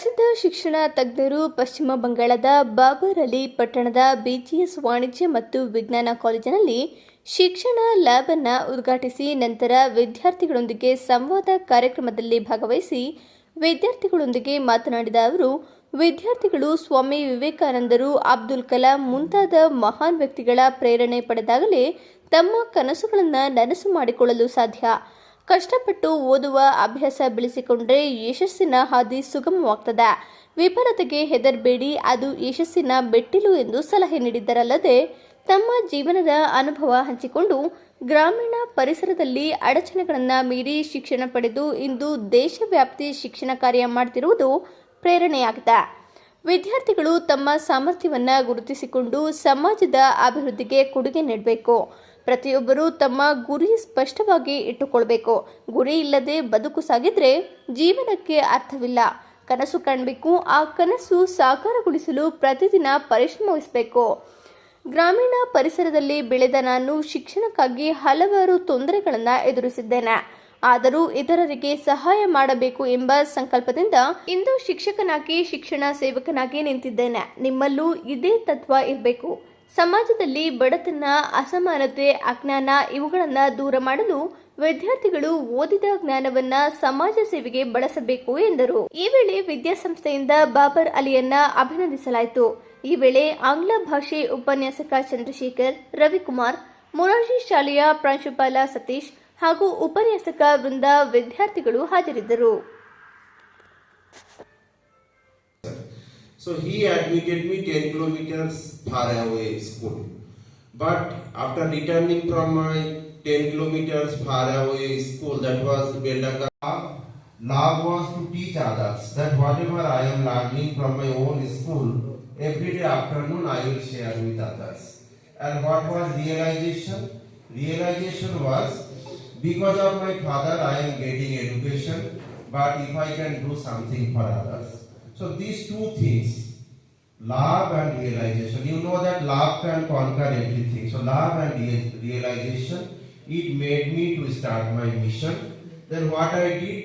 ಪ್ರಸಿದ್ಧ ಶಿಕ್ಷಣ ತಜ್ಞರು ಪಶ್ಚಿಮ ಬಂಗಾಳದ ಬಾಬರ್ ಅಲಿ ಪಟ್ಟಣದ ಬಿಜಿಎಸ್ ವಾಣಿಜ್ಯ ಮತ್ತು ವಿಜ್ಞಾನ ಕಾಲೇಜಿನಲ್ಲಿ ಶಿಕ್ಷಣ ಲ್ಯಾಬ್ ಅನ್ನು ಉದ್ಘಾಟಿಸಿ ನಂತರ ವಿದ್ಯಾರ್ಥಿಗಳೊಂದಿಗೆ ಸಂವಾದ ಕಾರ್ಯಕ್ರಮದಲ್ಲಿ ಭಾಗವಹಿಸಿ ವಿದ್ಯಾರ್ಥಿಗಳೊಂದಿಗೆ ಮಾತನಾಡಿದ ಅವರು, ವಿದ್ಯಾರ್ಥಿಗಳು ಸ್ವಾಮಿ ವಿವೇಕಾನಂದರು, ಅಬ್ದುಲ್ ಕಲಾಂ ಮುಂತಾದ ಮಹಾನ್ ವ್ಯಕ್ತಿಗಳ ಪ್ರೇರಣೆ ಪಡೆದಾಗಲೇ ತಮ್ಮ ಕನಸುಗಳನ್ನು ನನಸು ಮಾಡಿಕೊಳ್ಳಲು ಸಾಧ್ಯ. ಕಷ್ಟಪಟ್ಟು ಓದುವ ಅಭ್ಯಾಸ ಬೆಳೆಸಿಕೊಂಡ್ರೆ ಯಶಸ್ಸಿನ ಹಾದಿ ಸುಗಮವಾಗ್ತದೆ. ವಿಫಲತೆಗೆ ಹೆದರಬೇಡಿ, ಅದು ಯಶಸ್ಸಿನ ಬೆಟ್ಟಿಲು ಎಂದು ಸಲಹೆ ನೀಡಿದ್ದರಲ್ಲದೆ, ತಮ್ಮ ಜೀವನದ ಅನುಭವ ಹಂಚಿಕೊಂಡು ಗ್ರಾಮೀಣ ಪರಿಸರದಲ್ಲಿ ಅಡಚಣೆಗಳನ್ನು ಮೀರಿ ಶಿಕ್ಷಣ ಪಡೆದು ಇಂದು ದೇಶವ್ಯಾಪ್ತಿ ಶಿಕ್ಷಣ ಕಾರ್ಯ ಮಾಡ್ತಿರುವುದು ಪ್ರೇರಣೆಯಾಗಿದೆ. ವಿದ್ಯಾರ್ಥಿಗಳು ತಮ್ಮ ಸಾಮರ್ಥ್ಯವನ್ನು ಗುರುತಿಸಿಕೊಂಡು ಸಮಾಜದ ಅಭಿವೃದ್ಧಿಗೆ ಕೊಡುಗೆ ನೀಡಬೇಕು. ಪ್ರತಿಯೊಬ್ಬರು ತಮ್ಮ ಗುರಿ ಸ್ಪಷ್ಟವಾಗಿ ಇಟ್ಟುಕೊಳ್ಬೇಕು. ಗುರಿ ಇಲ್ಲದೆ ಬದುಕು ಸಾಗಿದ್ರೆ ಜೀವನಕ್ಕೆ ಅರ್ಥವಿಲ್ಲ. ಕನಸು ಕಾಣಬೇಕು. ಆ ಕನಸು ಸಾಕಾರಗೊಳಿಸಲು ಪ್ರತಿದಿನ ಪರಿಶ್ರಮಿಸಬೇಕು. ಗ್ರಾಮೀಣ ಪರಿಸರದಲ್ಲಿ ಬೆಳೆದ ನಾನು ಶಿಕ್ಷಣಕ್ಕಾಗಿ ಹಲವಾರು ತೊಂದರೆಗಳನ್ನು ಎದುರಿಸಿದ್ದೇನೆ. ಆದರೂ ಇತರರಿಗೆ ಸಹಾಯ ಮಾಡಬೇಕು ಎಂಬ ಸಂಕಲ್ಪದಿಂದ ಇಂದು ಶಿಕ್ಷಕನಾಗಿ ಶಿಕ್ಷಣ ಸೇವಕನಾಗಿ ನಿಂತಿದ್ದೇನೆ. ನಿಮ್ಮಲ್ಲೂ ಇದೇ ತತ್ವ ಇರಬೇಕು. ಸಮಾಜದಲ್ಲಿ ಬಡತನ, ಅಸಮಾನತೆ, ಅಜ್ಞಾನ ಇವುಗಳನ್ನು ದೂರ ಮಾಡಲು ವಿದ್ಯಾರ್ಥಿಗಳು ಓದಿದ ಜ್ಞಾನವನ್ನ ಸಮಾಜ ಸೇವೆಗೆ ಬಳಸಬೇಕು ಎಂದರು. ಈ ವೇಳೆ ವಿದ್ಯಾಸಂಸ್ಥೆಯಿಂದ ಬಾಬರ್ ಅಲಿಯನ್ನ ಅಭಿನಂದಿಸಲಾಯಿತು. ಈ ವೇಳೆ ಆಂಗ್ಲ ಭಾಷೆ ಉಪನ್ಯಾಸಕ ಚಂದ್ರಶೇಖರ್, ರವಿಕುಮಾರ್, ಮೊರಾರ್ಜಿ ಶಾಲೆಯ ಪ್ರಾಂಶುಪಾಲ ಸತೀಶ್ ಹಾಗೂ ಉಪನ್ಯಾಸಕ ವೃಂದ ವಿದ್ಯಾರ್ಥಿಗಳು ಹಾಜರಿದ್ದರು So he admitted me 10 kilometers far away school. But after returning from my 10 kilometers far away school, that was Beldaka, love was to teach others that whatever I am learning from my own school, every day afternoon I will share with others. And what was realization? Realization was because of my father I am getting education, but if I can do something for others. So these two things, love and realization. You know that love can conquer everything. So love and rea- realization, it made me to start my mission. Then what I did,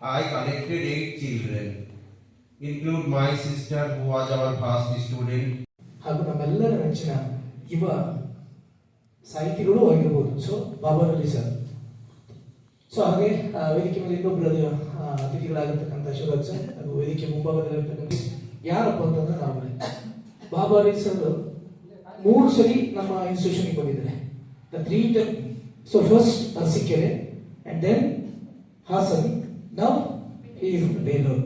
I collected eight children, include my sister who was our first student. ಹಾಗೂ ನಮ್ಮೆಲ್ಲರ ನೆಚ್ಚಿನ ಯುವ ಸಾಹಿತಿಗಳು ಆಗಿರ್ಬೋದು so Babur Ali sir so ಹಾಗೆ ವೇದಿಕೆ ಮೇಲೆ ಇನ್ನೊಬ್ಬರು ಅತಿಥಿಗಳಾಗಿರ್ತಕ್ಕಂಥ ಶಿವರಾಜ್ ಸರ್, ಹಾಗೂ ವೇದಿಕೆ ಮುಂಭಾಗದಲ್ಲಿರ್ತಕ್ಕಂಥ ಯಾರಪ್ಪ ಅಂತಂದ್ರೆ ನಾವೇ. ಬಾಬಾ ರೀಸ್ ಸರ್ ಮೂರು ಸರಿ ನಮ್ಮ ಇನ್ಸ್ಟಿಟ್ಯೂಷನ್ಗೆ ಬಂದಿದ್ದಾರೆ. The three time so first Arsikere and then Hassan ನಾವು ಈಸ್ ಬೇಲೂರು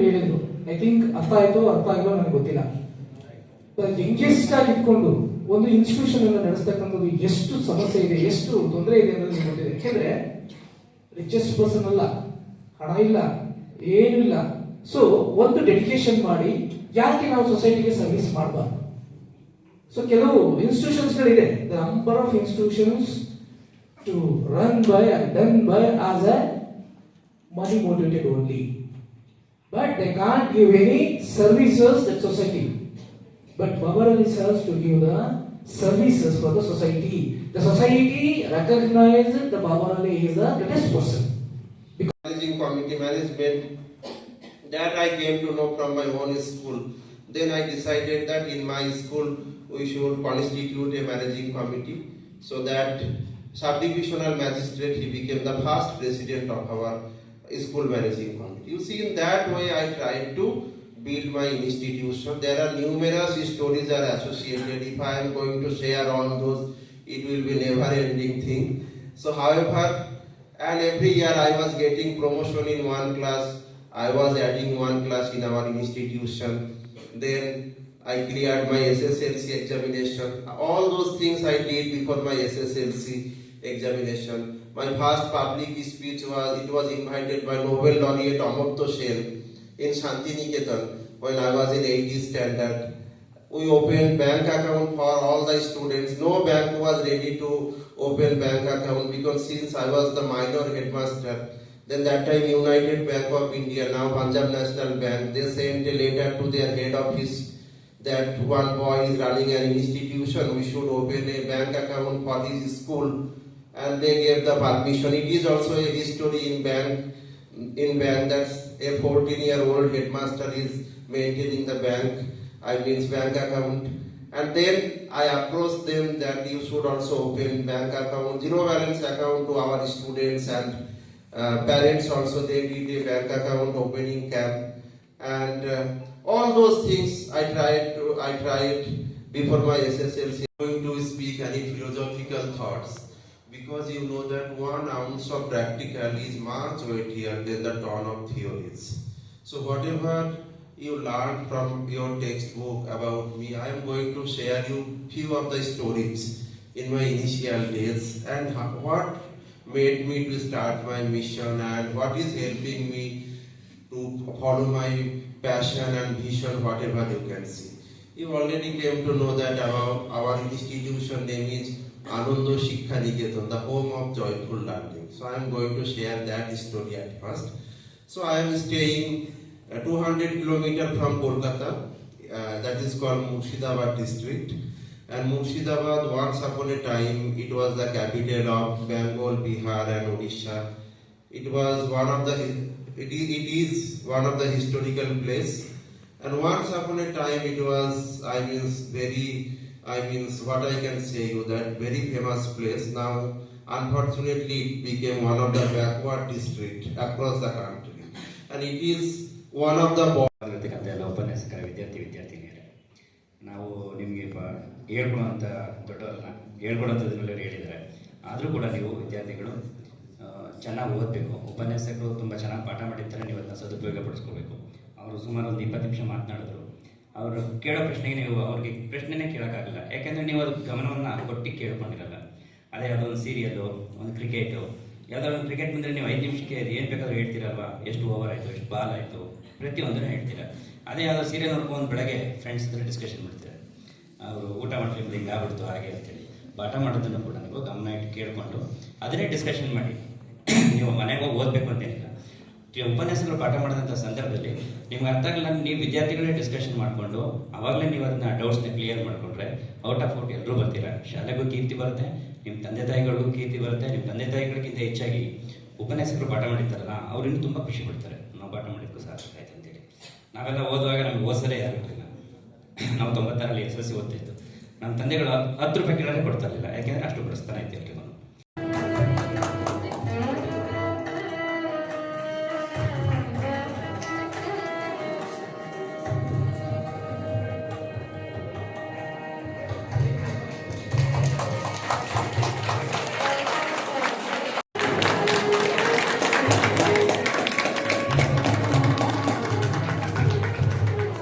ಹೇಳಿದ್ರು. ಐ ಥಿಂಕ್ ಅರ್ಥ ಆಯ್ತು ಅರ್ಥ ಆಗಿಲ್ಲ ನನಗೆ ಗೊತ್ತಿಲ್ಲ. ಯಂಗೆಸ್ಟ್ ಆಗಿ ಇಟ್ಕೊಂಡು ಒಂದು ಇನ್ಸ್ಟಿಟ್ಯೂಷನ್ ಅನ್ನು ನಡೆಸ್ತಕ್ಕಂಥದ್ದು ಎಷ್ಟು ಸಮಸ್ಯೆ ಇದೆ, ಎಷ್ಟು ತೊಂದರೆ ಇದೆ ಅನ್ನೋದು ಗೊತ್ತಿದೆ. ಯಾಕೆಂದ್ರೆ ರಿಚೆಸ್ಟ್ ಪರ್ಸನ್ ಅಲ್ಲ, ಹಣ ಇಲ್ಲ, ಏನೂ ಇಲ್ಲ. ಸೊ ಒಂದು ಡೆಡಿಕೇಶನ್ ಮಾಡಿ, ಯಾಕೆ ನಾವು ಸೊಸೈಟಿಗೆ ಸರ್ವಿಸ್ ಮಾಡಬಾರ್ದು? ಸೊ ಕೆಲವು ಇನ್ಸ್ಟಿಟ್ಯೂಷನ್ಸ್ಗಳಿದೆ the number of institutions to run by done by as a money motivated only but they can't give any services that society. But Baba Ali serves to give the services for the society. The society recognizes the Baba Ali is the greatest person. Because managing committee management that I came to know from my own school. Then I decided that in my school we should constitute a managing committee so that subdivisional magistrate he became the first president of our school managing committee. You see, in that way I tried to build my institution. There are numerous stories are associated. If I am going to share all those, it will be never ending thing. So however, and every year I was getting promotion in one class. I was adding one class in our institution. Then I cleared my SSLC examination. All those things I did before my SSLC examination. My first public speech was it was invited by Nobel laureate Amartya Sen in Shantiniketan when I was in 80 standard. We opened bank account for all the students. No bank was ready to open bank account because since I was the minor headmaster, then that time United Bank of India, now Punjab National Bank, they sent a letter to their head office that one boy is running an institution, we should open a bank account for his school, and they gave the permission. It is also a history in bank in bank that's a 14 year old headmaster is maintaining the bank, I means bank account. And then I approached them that you should also open bank account, zero balance account to our students and uh, parents also they did a bank account opening camp and uh, all those things I tried to I tried before my SSLC. I'm going to speak any philosophical thoughts because you know that one ounce of practical is much weightier than the ton of theories. So whatever you learn from your textbook about me, I am going to share you few of the stories in my initial days and what made me to start my mission and what is helping me to follow my passion and vision, whatever you can see. You already came to know that our, our institution name is Ananda Shikha Niketan, the home of joyful learning. So I am going to share that story at first. So I am staying uh, 200 kilometer from Kolkata, uh, that is called Murshidabad district. And Murshidabad, once upon a time, it was the capital of Bengal, Bihar, and Odisha. It was one of the it is, it is one of the historical place. And once upon a time, it was I means very I means what I can say you that very famous place. Now, unfortunately, it became one of the backward district across the country, and it is one of the ಎಲ್ಲ ಉಪನ್ಯಾಸಕರ ವಿದ್ಯಾರ್ಥಿ ವಿದ್ಯಾರ್ಥಿನಿಯರೇ. ನಾವು ನಿಮಗೆ ಹೇಳ್ಕೊಡುವಂಥ ದೊಡ್ಡವ್ರನ್ನ ಹೇಳ್ಕೊಡೋಂಥದ್ರಲ್ಲಿ ಹೇಳಿದ್ದಾರೆ. ಆದರೂ ಕೂಡ ನೀವು ವಿದ್ಯಾರ್ಥಿಗಳು ಚೆನ್ನಾಗಿ ಓದಬೇಕು. ಉಪನ್ಯಾಸಕರು ತುಂಬ ಚೆನ್ನಾಗಿ ಪಾಠ ಮಾಡಿರ್ತಾರೆ. ನೀವು ಅದನ್ನ ಸದುಪಯೋಗ ಪಡಿಸ್ಕೋಬೇಕು ಅವರು ಸುಮಾರು ಒಂದು ಇಪ್ಪತ್ತು ನಿಮಿಷ ಮಾತನಾಡಿದ್ರು. ಅವರು ಕೇಳೋ ಪ್ರಶ್ನೆಗೆ ನೀವು ಅವ್ರಿಗೆ ಪ್ರಶ್ನೆನೇ ಕೇಳೋಕ್ಕಾಗಲ್ಲ. ಯಾಕೆಂದರೆ ನೀವು ಅದು ಗಮನವನ್ನು ಕೊಟ್ಟು ಕೇಳ್ಕೊಂಡಿರಲ್ಲ. ಅದೇ ಯಾವುದೋ ಒಂದು ಸೀರಿಯಲ್ಲು ಒಂದು ಕ್ರಿಕೆಟು ಯಾವುದೋ ಒಂದು ಕ್ರಿಕೆಟ್ ಬಂದರೆ ನೀವು ಐದು ನಿಮಿಷಕ್ಕೆ ಏನು ಬೇಕಾದ್ರೂ ಹೇಳ್ತೀರಲ್ವಾ? ಎಷ್ಟು ಓವರ್ ಆಯಿತು, ಎಷ್ಟು ಬಾಲ್ ಆಯಿತು? ಪ್ರತಿಯೊಂದನ್ನು ಹೇಳ್ತೀರ. ಅದೇ ಯಾವುದೋ ಸೀರಿಯಲ್ ನೋಡ್ಕೊಂಡು ಬೆಳಗ್ಗೆ ಫ್ರೆಂಡ್ಸ್ ಹತ್ರ ಡಿಸ್ಕಷನ್ ಮಾಡ್ತೀರ. ಅವರು ಊಟ ಮಾಡ್ಲಿಕ್ಕೆ ಹಿಂಗೆ ಆಗ್ಬಿಡ್ತು, ಹಾಗೆ ಅಂತೇಳಿ. ಪಾಠ ಮಾಡೋದನ್ನು ಕೂಡ ನೀವು ಗಮನ ಇಟ್ಟು ಕೇಳಿಕೊಂಡು ಅದನ್ನೇ ಡಿಸ್ಕಷನ್ ಮಾಡಿ. ನೀವು ಮನೆಗೆ ಹೋಗಿ ಓದಬೇಕು ಅಂತೇನಿಲ್ಲ. ಈ ಉಪನ್ಯಾಸಗಳು ಪಾಠ ಮಾಡಿದಂಥ ಸಂದರ್ಭದಲ್ಲಿ ನಿಮ್ಗೆ ಅರ್ಥ ಆಗಲ್ಲ, ನೀವು ವಿದ್ಯಾರ್ಥಿಗಳೇ ಡಿಸ್ಕಷನ್ ಮಾಡಿಕೊಂಡು, ಅವಾಗಲೇ ನೀವು ಅದನ್ನ ಡೌಟ್ಸ್ನ ಕ್ಲಿಯರ್ ಮಾಡಿಕೊಂಡ್ರೆ ಔಟ್ ಆಫ್ ಔಟ್ ಎಲ್ಲರೂ ಬರ್ತೀರಾ? ಶಾಲೆಗೂ ಕೀರ್ತಿ ಬರುತ್ತೆ ನಿಮ್ಮ ತಂದೆ ತಾಯಿಗಳಿಗೂ ಕೀರ್ತಿ ಬರುತ್ತೆ ನಿಮ್ಮ ತಂದೆ ತಾಯಿಗಳಿಗಿಂತ ಹೆಚ್ಚಾಗಿ ಉಪನ್ಯಾಸಕರು ಪಾಠ ಮಾಡಿರ್ತಾರಲ್ಲ, ಅವ್ರು ಇನ್ನೂ ತುಂಬ ಖುಷಿ ಪಡ್ತಾರೆ. ನಾವು ಪಾಠ ಮಾಡಿದ್ದಕ್ಕೂ ಸಾರ್ಥಕ ಆಯ್ತು ಅಂತೇಳಿ. ನಾವೆಲ್ಲ ಓದುವಾಗ ನಮ್ಗೆ ಯಾರು ಇರಲಿಲ್ಲ ನಾವು ತೊಂಬತ್ತಾರಲ್ಲಿ ಎಸ್ ಎಸ್ ಸಿ ಓದ್ತಿತ್ತು ನಮ್ಮ ತಂದೆಗಳು ಹತ್ತು ರೂಪಾಯಿ ಕೇಳೋದೇ ಕೊಡ್ತಾ ಇರಲಿಲ್ಲ, ಯಾಕೆಂದರೆ ಅಷ್ಟು ಬಡಿಸ್ತಾನೆ ಇತ್ತು